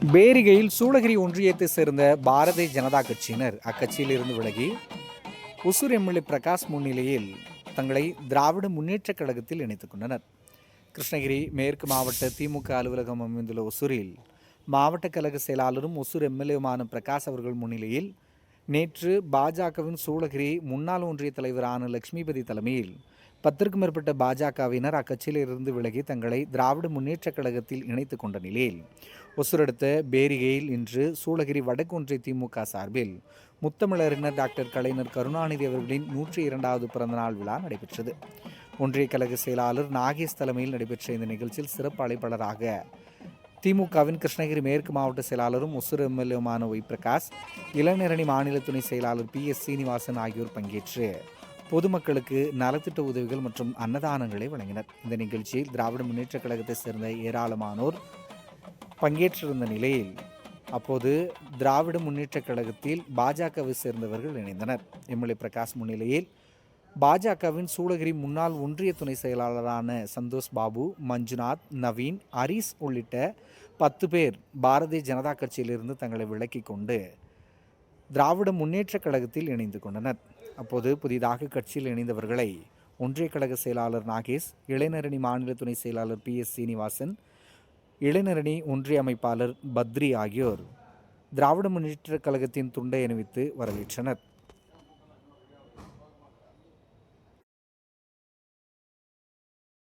பேரிகையில் சூளகிரி ஒன்றியத்தை சேர்ந்த பாரதிய ஜனதா கட்சியினர் அக்கட்சியில் இருந்து விலகி உசூர் எம்எல்ஏ பிரகாஷ் முன்னிலையில் தங்களை திராவிட முன்னேற்றக் கழகத்தில் இணைத்துக் கொண்டனர். கிருஷ்ணகிரி மேற்கு மாவட்ட திமுக அலுவலகம் அமைந்துள்ள ஒசூரில் மாவட்ட கழக செயலாளரும் ஒசூர் எம்எல்ஏவுமான பிரகாஷ் அவர்கள் முன்னிலையில் நேற்று பாஜகவின் சூளகிரி முன்னாள் ஒன்றிய தலைவரான லட்சுமிபதி தலைமையில் பத்திற்கும் மேற்பட்ட பாஜகவினர் அக்கட்சியிலிருந்து விலகி தங்களை திராவிட முன்னேற்றக் கழகத்தில் இணைத்துக் கொண்ட நிலையில் ஒசூர் பேரிகையில் இன்று சூளகிரி வடக்கு ஒன்றிய திமுக சார்பில் முத்தமிழறிஞர் டாக்டர் கலைஞர் கருணாநிதி அவர்களின் நூற்றி இரண்டாவது பிறந்தநாள் விழா நடைபெற்றது. ஒன்றிய கழக செயலாளர் நாகேஷ் தலைமையில் நடைபெற்ற இந்த நிகழ்ச்சியில் சிறப்பு அழைப்பாளராக திமுகவின் கிருஷ்ணகிரி மேற்கு மாவட்ட செயலாளரும் ஒசூர் எம்எல்ஏமான ஒய் பிரகாஷ் இளைஞரணி மாநில துணை செயலாளர் பி எஸ் சீனிவாசன் ஆகியோர் பங்கேற்று பொதுமக்களுக்கு நலத்திட்ட உதவிகள் மற்றும் அன்னதானங்களை வழங்கினர். இந்த நிகழ்ச்சியில் திராவிட முன்னேற்றக் கழகத்தைச் சேர்ந்த ஏராளமானோர் பங்கேற்றிருந்த நிலையில் அப்போது திராவிட முன்னேற்றக் கழகத்தில் பாஜகவை சேர்ந்தவர்கள் இணைந்தனர். எம்எல்ஏ பிரகாஷ் முன்னிலையில் பாஜகவின் சூளகிரி முன்னாள் ஒன்றிய துணை செயலாளரான சந்தோஷ் பாபு மஞ்சுநாத் நவீன் ஹரிஸ் உள்ளிட்ட பத்து பேர் பாரதிய ஜனதா கட்சியிலிருந்து தங்களை விலக்கிக் கொண்டு திராவிட முன்னேற்றக் கழகத்தில் இணைந்து கொண்டனர். அப்போது புதிதாக கட்சியில் இணைந்தவர்களை ஒன்றிய கழக செயலாளர் நாகேஷ் இளைஞரணி மாநில துணை செயலாளர் பி எஸ் சீனிவாசன் இளைஞரணி ஒன்றிய அமைப்பாளர் பத்ரி ஆகியோர் திராவிட முன்னேற்றக் கழகத்தின் துண்டை அணிவித்து வரவேற்றனர்.